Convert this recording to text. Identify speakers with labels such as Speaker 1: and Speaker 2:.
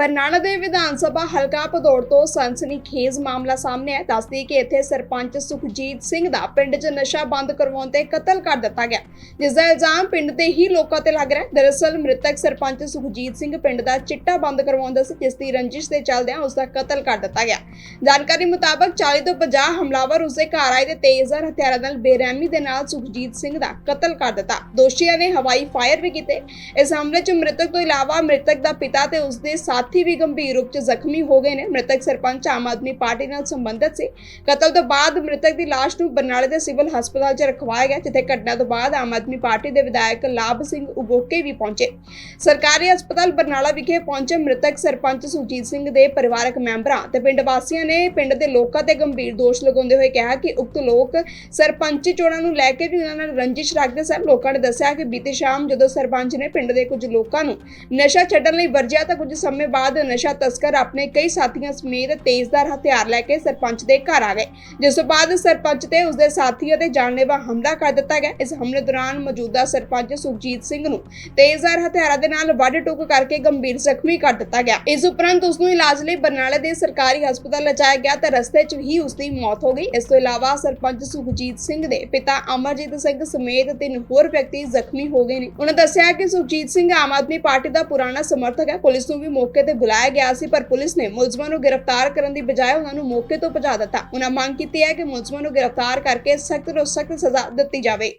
Speaker 1: ਬਰਨਾਲਾ ਦੇ ਵਿਧਾਨ ਸਭਾ ਹਲਕਾ ਭਦੌੜ ਤੋਂ ਸਨਸਨੀਖੇਜ਼ ਮਾਮਲਾ ਸਾਹਮਣੇ ਹੈ ਦੱਸਦੀ ਕਿ ਇੱਥੇ ਸਰਪੰਚ ਸੁਖਜੀਤ ਸਿੰਘ ਦਾ ਪਿੰਡ 'ਚ ਨਸ਼ਾ ਬੰਦ ਕਰਵਾਉਣ ਤੇ ਕਤਲ ਕਰ ਦਿੱਤਾ ਗਿਆ। ਜਿਸ ਦਾ ਇਲਜ਼ਾਮ ਪਿੰਡ ਦੇ ਹੀ ਲੋਕਾਂ ਤੇ ਲੱਗ ਰਿਹਾ ਦਰਅਸਲ ਮ੍ਰਿਤਕ ਸਰਪੰਚ ਸੁਖਜੀਤ ਸਿੰਘ ਪਿੰਡ ਦਾ ਚਿੱਟਾ ਬੰਦ ਕਰਵਾਉਂਦਾ ਸੀ ਜਿਸ ਦੀ ਰੰਜਿਸ਼ ਦੇ ਚੱਲਦਿਆਂ ਉਸ ਦਾ ਕਤਲ ਕਰ ਦਿੱਤਾ ਗਿਆ। ਜਾਣਕਾਰੀ ਮੁਤਾਬਕ 40 ਤੋਂ 50 ਹਮਲਾਵਰ ਉਸਦੇ ਘਰ ਆਏ ਤੇ ਤੇਜ਼ਰ ਹਥਿਆਰਾਂ ਨਾਲ ਬੇਰਹਿਮੀ ਦੇ ਨਾਲ ਸੁਖਜੀਤ ਸਿੰਘ ਦਾ ਕਤਲ ਕਰ ਦਿੱਤਾ। ਦੋਸ਼ੀਆਂ ਨੇ ਹਵਾਈ ਫਾਇਰ ਵੀ ਕੀਤੇ। ਇਸ ਹਮਲੇ 'ਚ ਮ੍ਰਿਤਕ ਤੋਂ ਇਲਾਵਾ ਮ੍ਰਿਤਕ ਦਾ ਪਿਤਾ ਤੇ ਉਸਦੇ ਸਾਥ ਵੀ ਗੰਭੀਰ ਰੂਪ 'ਚ ਜ਼ਖਮੀ ਹੋ ਗਏ ਨੇ। ਮ੍ਰਿਤਕ ਸਰਪੰਚ ਆਮ ਆਦਮੀ ਪਾਰਟੀ ਨਾਲ ਸੰਬੰਧਿਤ ਸੀ। ਕਤਲ ਤੋਂ ਬਾਅਦ ਮ੍ਰਿਤਕ ਦੀ ਲਾਸ਼ ਨੂੰ ਬਰਨਾਲੇ ਦੇ ਸਿਵਲ ਹਸਪਤਾਲ 'ਚ ਰਖਵਾਇਆ ਗਿਆ, ਜਿੱਥੇ ਘਟਨਾ ਤੋਂ ਬਾਅਦ ਆਮ ਆਦਮੀ ਪਾਰਟੀ ਦੇ ਵਿਧਾਇਕ ਲਾਭ ਸਿੰਘ ਉਗੋਕੇ ਵੀ ਪਹੁੰਚੇ। ਸਰਕਾਰੀ ਹਸਪਤਾਲ ਬਰਨਾਲਾ ਵਿਖੇ ਪਹੁੰਚੇ ਮ੍ਰਿਤਕ ਸਰਪੰਚ ਸੁਜੀਤ ਸਿੰਘ ਦੇ ਪਰਿਵਾਰਕ ਮੈਂਬਰਾਂ ਤੇ ਪਿੰਡ ਵਾਸੀਆਂ ਨੇ ਪਿੰਡ ਦੇ ਲੋਕਾਂ ਤੇ ਗੰਭੀਰ ਦੋਸ਼ ਲਗਾਉਂਦੇ ਹੋਏ ਕਿਹਾ ਕਿ ਉਕਤ ਲੋਕ ਸਰਪੰਚੀ ਚੋਣਾਂ ਨੂੰ ਲੈ ਕੇ ਵੀ ਉਹਨਾਂ ਨਾਲ ਰੰਜਿਸ਼ ਰੱਖਦੇ ਸਨ। ਲੋਕਾਂ ਨੇ ਦੱਸਿਆ ਕਿ ਬੀਤੇ ਸ਼ਾਮ ਜਦੋਂ ਸਰਪੰਚ ਨੇ ਪਿੰਡ ਦੇ ਕੁਝ ਲੋਕਾਂ ਨੂੰ ਨਸ਼ਾ ਛੱਡਣ ਲਈ ਵਰਜਿਆ ਤਾਂ ਕੁਝ ਸਮੇਂ ਬਾਅਦ ਨਸ਼ਾ ਤਸਕਰ ਆਪਣੇ ਕਈ ਸਾਥੀਆਂ ਸਮੇਤ ਤੇਜ਼ਧਾਰ ਹਥਿਆਰ ਲੈ ਕੇ ਸਰਪੰਚ ਦੇ ਘਰ ਆ ਗਏ। ਜਿਸ ਤੋਂ ਬਾਅਦ ਸਰਪੰਚ ਤੇ ਉਸਦੇ ਸਾਥੀਆਂ ਤੇ ਜਾਨਲੇਵਾ ਹਮਲਾ ਕਰ ਦਿੱਤਾ ਗਿਆ। ਇਸ ਹਮਲੇ ਦੌਰਾਨ ਮੌਜੂਦਾ ਸਰਪੰਚ ਸੁਖਜੀਤ ਸਿੰਘ ਨੂੰ ਤੇਜ਼ਧਾਰ ਹਥਿਆਰਾਂ ਦੇ ਨਾਲ ਵੱਢ ਟੁੱਕ ਕਰਕੇ ਗੰਭੀਰ ਜ਼ਖਮੀ ਕਰ ਦਿੱਤਾ ਗਿਆ। ਇਸ ਉਪਰੰਤ ਉਸ ਨੂੰ ਇਲਾਜ ਲਈ ਬਰਨਾਲੇ ਦੇ ਸਰਕਾਰੀ ਹਸਪਤਾਲ ਲਿਜਾਇਆ ਗਿਆ ਤਾਂ ਰਸਤੇ 'ਚ ਹੀ ਉਸ ਦੀ ਮੌਤ ਹੋ ਗਈ। ਇਸ ਤੋਂ ਇਲਾਵਾ ਸਰਪੰਚ ਸੁਖਜੀਤ ਸਿੰਘ ਦੇ ਪਿਤਾ ਅਮਰਜੀਤ ਸਿੰਘ ਸਮੇਤ ਤਿੰਨ ਹੋਰ ਵਿਅਕਤੀ ਜ਼ਖਮੀ ਹੋ ਗਏ ਨੇ। ਉਹਨਾਂ ਦੱਸਿਆ ਕਿ ਸੁਖਜੀਤ ਸਿੰਘ ਆਮ ਆਦਮੀ ਪਾਰਟੀ ਦਾ ਪੁਰਾਣਾ ਸਮਰਥਕ ਹੈ। ਪੁਲਿਸ ਨੂੰ ਵੀ ਮੌਕੇ ਤੇ ਬੁਲਾਇਆ ਗਿਆ ਸੀ, ਪਰ ਪੁਲਿਸ ਨੇ ਮੁਲਜ਼ਮਾਂ ਨੂੰ ਗ੍ਰਿਫਤਾਰ ਕਰਨ ਦੀ ਬਜਾਏ ਉਹਨਾਂ ਨੂੰ ਮੌਕੇ ਤੋਂ ਭਜਾ ਦਿੱਤਾ। ਉਹਨਾਂ ਮੰਗ ਕੀਤੀ ਹੈ ਕਿ ਮੁਲਜ਼ਮਾਂ ਨੂੰ ਗ੍ਰਿਫਤਾਰ ਕਰਕੇ ਸਖਤ ਤੋਂ ਸਖਤ ਸਜ਼ਾ ਦਿੱਤੀ ਜਾਵੇ।